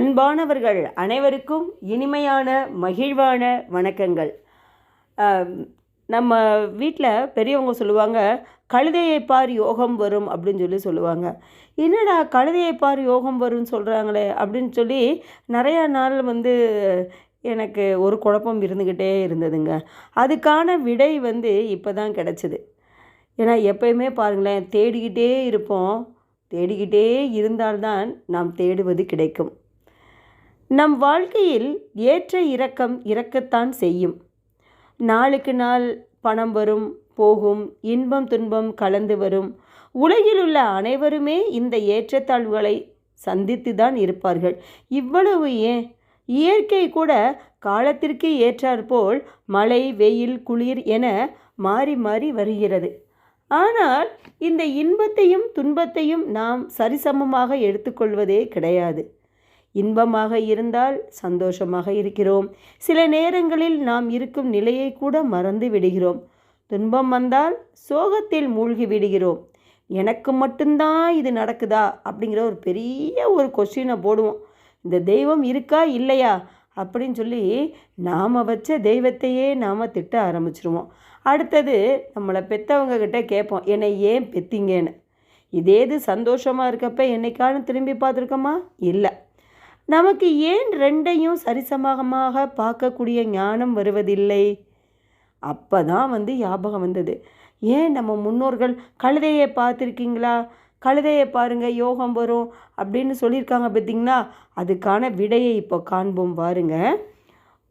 அன்பானவர்கள் அனைவருக்கும் இனிமையான மகிழ்வான வணக்கங்கள். நம்ம வீட்டில் பெரியவங்க சொல்லுவாங்க கழுதையை பார் யோகம் வரும் அப்படின்னு சொல்லி சொல்லுவாங்க. என்னடா கழுதையை பார் யோகம் வரும்னு சொல்கிறாங்களே அப்படின்னு சொல்லி நிறையா நாள் வந்து எனக்கு ஒரு குழப்பம் இருந்துக்கிட்டே இருந்ததுங்க. அதுக்கான விடை வந்து இப்போ தான் கிடச்சிது. ஏன்னா எப்பயுமே பாருங்களேன் தேடிக்கிட்டே இருப்போம். தேடிக்கிட்டே இருந்தால்தான் நாம் தேடுவது கிடைக்கும். நம் வாழ்க்கையில் ஏற்ற இறக்கம் இறக்கத்தான் செய்யும். நாளுக்கு நாள் பணம் வரும் போகும் இன்பம் துன்பம் கலந்து வரும். உலகில் உள்ள அனைவருமே இந்த ஏற்றத்தாழ்வுகளை சந்தித்து தான் இருப்பார்கள். இவ்வளவு ஏன்? இயற்கை கூட காலத்திற்கு ஏற்றாற்போல் மழை வெயில் குளிர் என மாறி மாறி வருகிறது. ஆனால் இந்த இன்பத்தையும் துன்பத்தையும் நாம் சரிசமமாக எடுத்துக்கொள்வதே கிடையாது. இன்பமாக இருந்தால் சந்தோஷமாக இருக்கிறோம். சில நேரங்களில் நாம் இருக்கும் நிலையை கூட மறந்து விடுகிறோம். துன்பம் வந்தால் சோகத்தில் மூழ்கி விடுகிறோம். எனக்கு மட்டும்தான் இது நடக்குதா? அப்படிங்கிற ஒரு பெரிய ஒரு கொஸ்டினை போடுவோம். இந்த தெய்வம் இருக்கா? இல்லையா? அப்படின்னு சொல்லி நாம் வச்ச தெய்வத்தையே நாம் திட்ட ஆரம்பிச்சிருவோம். அடுத்தது நம்மளை பெற்றவங்க கிட்ட கேட்போம். என்னை ஏன் பெத்திங்கன்னு? இதேது சந்தோஷமாக இருக்கப்ப என்னைக்கான திரும்பி பார்த்துருக்கோமா? இல்லை. நமக்கு ஏன் ரெண்டையும் சரிசமமாக பார்க்கக்கூடிய ஞானம் வருவதில்லை? அப்போ தான் வந்து ஞாபகம் வந்தது. ஏன் நம்ம முன்னோர்கள் கழுதையை பார்த்துருக்கீங்களா? கழுதையை பாருங்கள் யோகம் வரும் அப்படின்னு சொல்லியிருக்காங்க பார்த்தீங்களா? அதுக்கான விடையை இப்போ காண்போம் பாருங்க.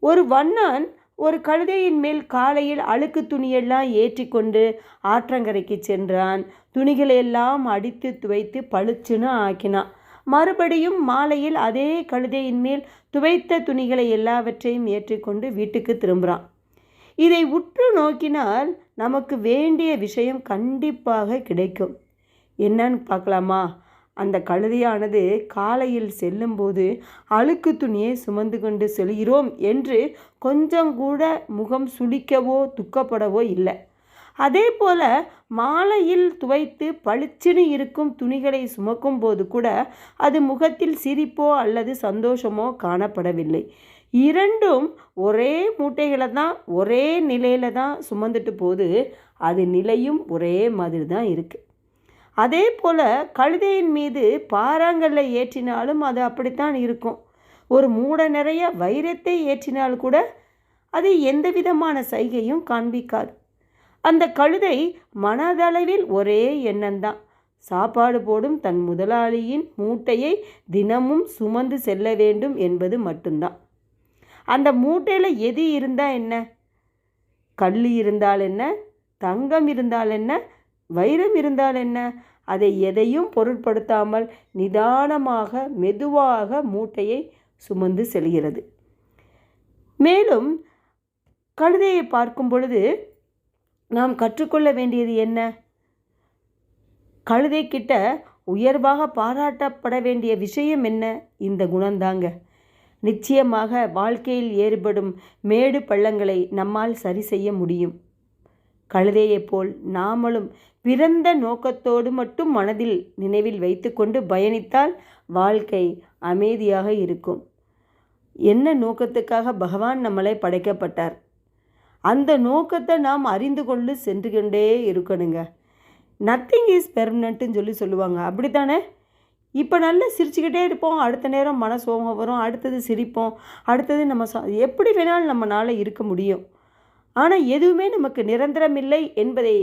ஒரு வண்ணான் ஒரு கழுதையின் மேல் காலையில் அழுக்கு துணியெல்லாம் ஏற்றிக்கொண்டு ஆற்றங்கரைக்கு சென்றான். துணிகளை எல்லாம் அடித்து துவைத்து பளிச்சுன்னு ஆக்கினான். மறுபடியும் மாலையில் அதே கழுதையின் மேல் துவைத்த துணிகளை எல்லாவற்றையும் ஏற்றிக்கொண்டு வீட்டுக்கு திரும்புகிறான். இதை உற்று நோக்கினால் நமக்கு வேண்டிய விஷயம் கண்டிப்பாக கிடைக்கும். என்னன்னு பார்க்கலாமா? அந்த கழுதையானது காலையில் செல்லும்போது அழுக்கு துணியை சுமந்து கொண்டு செல்கிறோம் என்று கொஞ்சம் கூட முகம் சுளிக்கவோ துக்கப்படவோ இல்லை. அதே போல மாலையில் துவைத்து பளிச்சுன்னு இருக்கும் துணிகளை சுமக்கும் போது கூட அது முகத்தில் சிரிப்போ அல்லது சந்தோஷமோ காணப்படவில்லை. இரண்டும் ஒரே மூட்டைகளை தான் ஒரே நிலையில தான் சுமந்துட்டு போது அது நிலையும் ஒரே மாதிரி தான் இருக்குது அதே போல் கழுதையின் மீது பாறாங்கல்லை ஏற்றினாலும் அது அப்படித்தான் இருக்கும். ஒரு மூட நிறைய வைரத்தை ஏற்றினால் கூட அது எந்த விதமான சைகையும் காண்பிக்காது. அந்த கழுதை மனதளவில் ஒரே எண்ணம்தான். சாப்பாடு போடும் தன் முதலாளியின் மூட்டையை தினமும் சுமந்து செல்ல வேண்டும் என்பது மட்டும்தான். அந்த மூட்டையில் எது இருந்தால் என்ன? கல் இருந்தால் என்ன? தங்கம் இருந்தால் என்ன? வைரம் இருந்தால் என்ன? அதை எதையும் பொருட்படுத்தாமல் நிதானமாக மெதுவாக மூட்டையை சுமந்து செல்கிறது. மேலும் கழுதையை பார்க்கும் பொழுது நாம் கற்றுக்கொள்ள வேண்டியது என்ன? கழுதை கிட்ட உயர்வாக பாராட்டப்பட வேண்டிய விஷயம் என்ன? இந்த குணந்தாங்க நிச்சயமாக வாழ்க்கையில் ஏற்படும் மேடு பள்ளங்களை நம்மால் சரி செய்ய முடியும். கழுதையைப் போல் நாமளும் பிறந்த நோக்கத்தோடு மட்டும் மனதில் நினைவில் வைத்துக்கொண்டு பயணித்தால் வாழ்க்கை அமைதியாக இருக்கும். என்ன நோக்கத்துக்காக பகவான் நம்மளை படைக்கப்பட்டார்? அந்த நோக்கத்தை நாம் அறிந்து கொண்டு சென்று கொண்டே இருக்கணுங்க. நத்திங் இஸ் பெர்மனண்ட்டுன்னு சொல்லி சொல்லுவாங்க. அப்படி தானே இப்போ நல்லா சிரிச்சுக்கிட்டே இருப்போம். அடுத்த நேரம் மன சோகம் வரும். அடுத்தது சிரிப்போம். அடுத்தது நம்ம ச எப்படி வேணாலும் நம்மளால் இருக்க முடியும். ஆனால் எதுவுமே நமக்கு நிரந்தரமில்லை என்பதை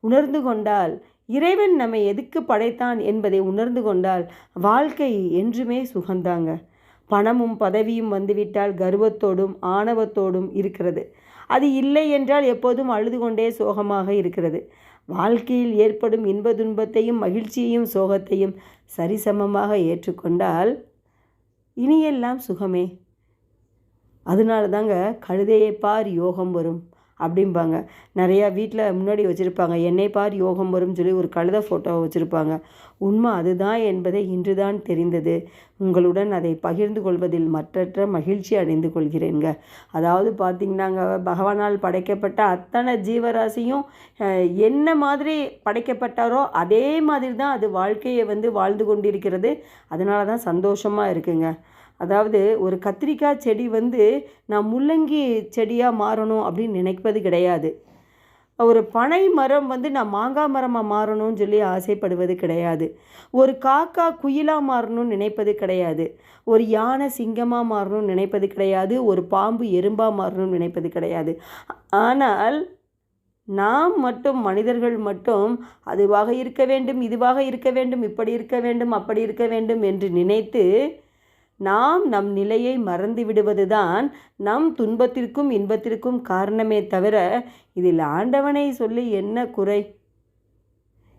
உணர்ந்து கொண்டால் இறைவன் நம்மை எதுக்கு படைத்தான் என்பதை உணர்ந்து கொண்டால் வாழ்க்கை என்றுமே சுகந்தாங்க. பணமும் பதவியும் வந்துவிட்டால் கர்வத்தோடும் ஆணவத்தோடும் இருக்கிறது. அது இல்லை என்றால் எப்போதும் அழுது கொண்டே சோகமாக இருக்கிறது. வாழ்க்கையில் ஏற்படும் இன்ப துன்பத்தையும் மகிழ்ச்சியையும் சோகத்தையும் சரிசமமாக ஏற்றுக்கொண்டால் இனியெல்லாம் சுகமே. அதனால தாங்க கழுதையை பார் யோகம் வரும். அப்படிம்பாங்க. நிறையா வீட்டில் முன்னாடி வச்சுருப்பாங்க. என்னை பார் யோகம் வரும்னு சொல்லி ஒரு கழுத ஃபோட்டோ வச்சுருப்பாங்க. உண்மை அதுதான் என்பதை இன்றுதான் தெரிந்தது. உங்களுடன் அதை பகிர்ந்து கொள்வதில் மற்றற்ற மகிழ்ச்சி அடைந்து கொள்கிறேங்க அதாவது பார்த்திங்கன்னாங்க பகவானால் படைக்கப்பட்ட அத்தனை ஜீவராசியும் என்ன மாதிரி படைக்கப்பட்டாரோ அதே மாதிரி தான் அது வாழ்க்கையை வந்து வாழ்ந்து கொண்டிருக்கிறது. அதனால தான் சந்தோஷமாக இருக்குங்க. அதாவது ஒரு கத்திரிக்காய் செடி வந்து நான் முள்ளங்கி செடியாக மாறணும் அப்படின்னு நினைப்பது கிடையாது. ஒரு பனை மரம் வந்து நான் மாங்காய் மரமாக மாறணும்னு சொல்லி ஆசைப்படுவது கிடையாது. ஒரு காக்கா குயிலாக மாறணும்னு நினைப்பது கிடையாது. ஒரு யானை சிங்கமாக மாறணும்னு நினைப்பது கிடையாது. ஒரு பாம்பு எறும்பாக மாறணும்னு நினைப்பது கிடையாது. ஆனால் நாம் மட்டும் மனிதர்கள் மட்டும் அதுவாக இருக்க வேண்டும் இதுவாக இருக்க வேண்டும் இப்படி இருக்க வேண்டும் அப்படி இருக்க வேண்டும் என்று நினைத்து நாம் நம் நிலையை மறந்து விடுவதுதான் நம் துன்பத்திற்கும் இன்பத்திற்கும் காரணமே தவிர இதில் ஆண்டவனை சொல்லி என்ன குறை?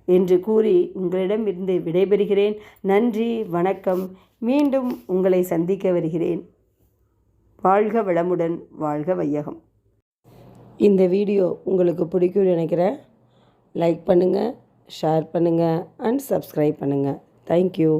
என்று கூறி உங்களிடம் இருந்து விடைபெறுகிறேன். நன்றி வணக்கம். மீண்டும் உங்களை சந்திக்க வருகிறேன். வாழ்க வளமுடன் வாழ்க வையகம். இந்த வீடியோ உங்களுக்கு பிடிக்கும்னு நினைக்கிறேன். லைக் பண்ணுங்கள் ஷேர் பண்ணுங்கள் அண்ட் சப்ஸ்கிரைப் பண்ணுங்கள் தேங்க்யூ